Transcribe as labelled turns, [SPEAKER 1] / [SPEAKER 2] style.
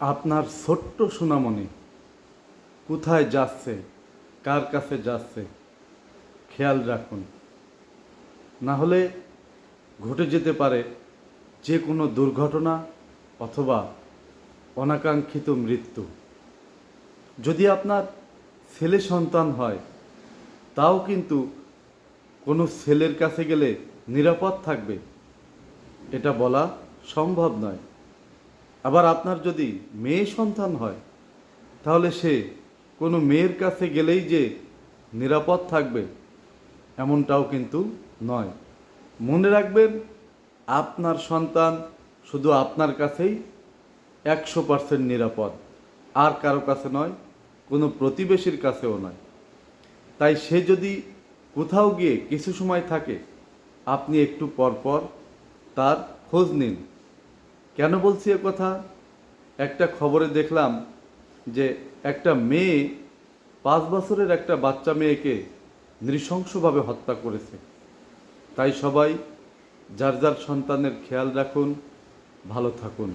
[SPEAKER 1] আপনার ছোট্ট সোনামণি কোথায় যাচ্ছে, কার কাছে যাচ্ছে, খেয়াল রাখুন। না হলে ঘটে যেতে পারে যে কোনো দুর্ঘটনা অথবা অনাকাঙ্ক্ষিত মৃত্যু। যদি আপনার ছেলে সন্তান হয়, তাও কিন্তু কোনো ছেলের কাছে গেলে নিরাপদ থাকবে। এটা বলা সম্ভব নয়। আবার আপনার যদি মেয়ে সন্তান হয়, তাহলে সে কোনো মেয়ের কাছে গেলেই যে নিরাপদ থাকবে, এমনটাও কিন্তু নয়। মনে রাখবেন, আপনার সন্তান শুধু আপনার কাছেই একশো পার্সেন্ট নিরাপদ, আর কারও কাছে নয়, কোনো প্রতিবেশীর কাছেও নয়। তাই সে যদি কোথাও গিয়ে কিছু সময় থাকে, আপনি একটু পরপর তার খোঁজ নিন। কেন বলছি এ কথা? একটা খবরে দেখলাম যে একটা মেয়ে পাঁচ বছরের একটা বাচ্চা মেয়েকে নৃশংসভাবে হত্যা করেছে। তাই সবাই, যার যার সন্তানের খেয়াল রাখুন, ভালো থাকুন।